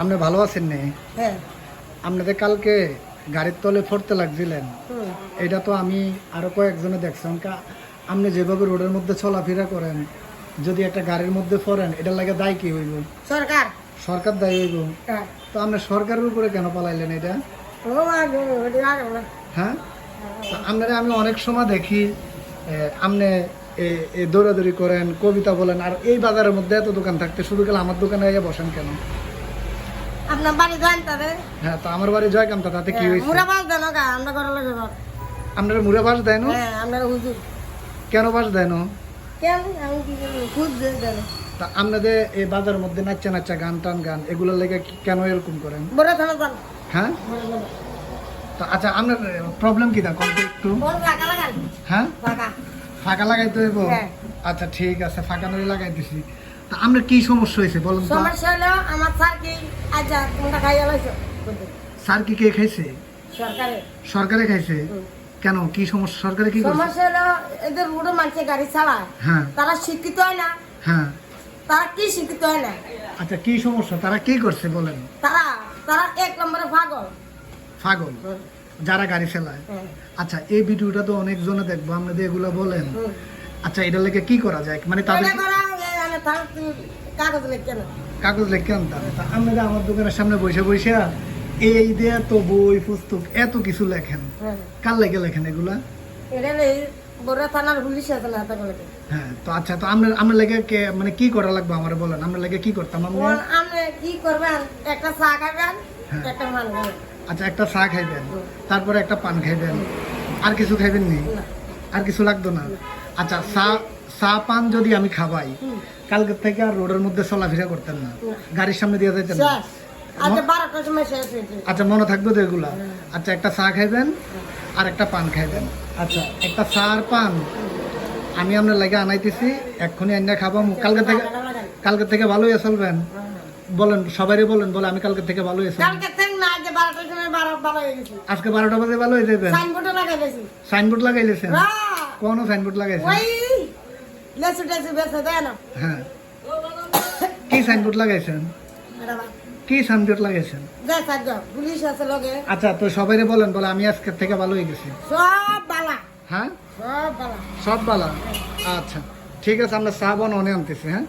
আপনি ভালো আছেন নে? হ্যাঁ। আপনাদের কালকে গাড়ির তলে ফরতে লাগছিলেন। এটা তো আমি আরও কয়েকজনে দেখছিলাম আপনি যেভাবে রোডের মধ্যে চলাফেরা করেন যদি একটা গাড়ির মধ্যে ফরেন এটার লাগে দায় কি হইব? সরকার। সরকার দায়ী হইব? হ্যাঁ। তো আপনি সরকারের উপরে কেন পালাইলেন এটা? আগে আগে হ্যাঁ? আপনারা আমি অনেক সময় দেখি আপনি এই দৌড়াদৌড়ি করেন কবিতা বলেন আর এই বাজারের মধ্যে এত দোকান থাকতে শুধু গেলে আমার দোকানে এসে বসেন কেন? আপনার বাড়ি যান তাদের হ্যাঁ তো আমার বাড়ি তাতে কি হয়েছে? মুরা বাস দেন গা আমরা ঘরে লাগে ঘর আপনারা মুড়ে বাস হ্যাঁ আমরা হুজুর। কেন বাস কেন? আমি কি খুদ দেন। তা আপনাদের এই বাজারের মধ্যে নাচা নাচা গান টান গান এগুলোর লেগে কেন এরকম করেন? বড় থানা হ্যাঁ? তো আচ্ছা আপনার প্রবলেম কি তা? একটু। ফাঁকা হ্যাঁ? ফাঁকা। লাগাইতে হইব? হ্যাঁ। আচ্ছা ঠিক আছে ফাঁকা নড়ি লাগাই দিছি তা আপনার কি সমস্যা হয়েছে বলুন তো? সমস্যা হলো আমার স্যার কি আচ্ছা কোনটা খাইয়া লাইছো? স্যার কি কে খাইছে? সরকারে। সরকারে খাইছে? কেন? কি সমস্যা? সরকারে কি সমস্যা হলো এদের রোডে মানুষের গাড়ি চালায়। হ্যাঁ। তারা শিক্ষিত হয় না। হ্যাঁ। তারা কি শিক্ষিত হয় না? আচ্ছা কি সমস্যা? তারা কি করছে বলেন? তারা তারা এক নম্বরে পাগল। পাগল? যারা গাড়ি চালায়। আচ্ছা এই ভিডিওটা তো অনেক জনে দেখব আপনাদের এগুলো বলেন। আচ্ছা এটা লেগে কি করা যায়? মানে তাদের কাগজ লিখছে না কাগজ লিখে আনতাম তা আপনারা আমার দোকানের সামনে বসে বসে এই দিয়ে তো বই পুস্তক এত কিছু লেখেন। হ্যাঁ। কার লেগে লেখেন এগুলা? এটা নেই বড় থানার পুলিশ আছে না হাতে করে হ্যাঁ তো আচ্ছা তো আমরা আমরা লেগে কে মানে কি করা লাগবে আমার বলেন? আমরা লেগে কি করতাম আমরা? কি করবেন? একটা চা খাবেন হ্যাঁ। একটা আচ্ছা একটা চা খাইবেন তারপরে একটা পান খাইবেন। আর কিছু খাইবেন নি? আর কিছু লাগতো না। আচ্ছা চা চা পান যদি আমি খাবাই। কালকে থেকে আর রোডের মধ্যে চলাফেরা করতেন না। গাড়ির সামনে দিয়ে যেতেন না। আচ্ছা হয়েছে আচ্ছা মনে থাকবে তো এগুলা। আচ্ছা একটা চা খাইবেন আর একটা পান খাইবেন। আচ্ছা একটা চা আর পান আমি আপনার লাগে আনাইতেছি এক্ষুনি আইনা খাব। কালকে থেকে কালকে থেকে ভালোই চলবেন। বলেন সবারই বলেন বলে আমি কালকে থেকে ভালোই হয়ে গেছে। আজকে বারোটা বাজে ভালো হয়ে যাবেন সাইনবোর্ডে লাগাইলেছেন হ্যাঁ। কোন সাইনবোর্ড লাগাইছেন? লেসু টেসু বেসে দেয় না? হ্যাঁ। কি সাইনবোর্ড লাগাইছেন? কি সাইনবোর্ড লাগাইছেন? পুলিশ আছে লগে। আচ্ছা তো সবাইরে বলেন বলে আমি আজকের থেকে ভালো হয়ে গেছি। সব বালা। হ্যাঁ? সব বালা। সব বালা? আচ্ছা ঠিক আছে আমরা সাবান অনে আনতেছি হ্যাঁ?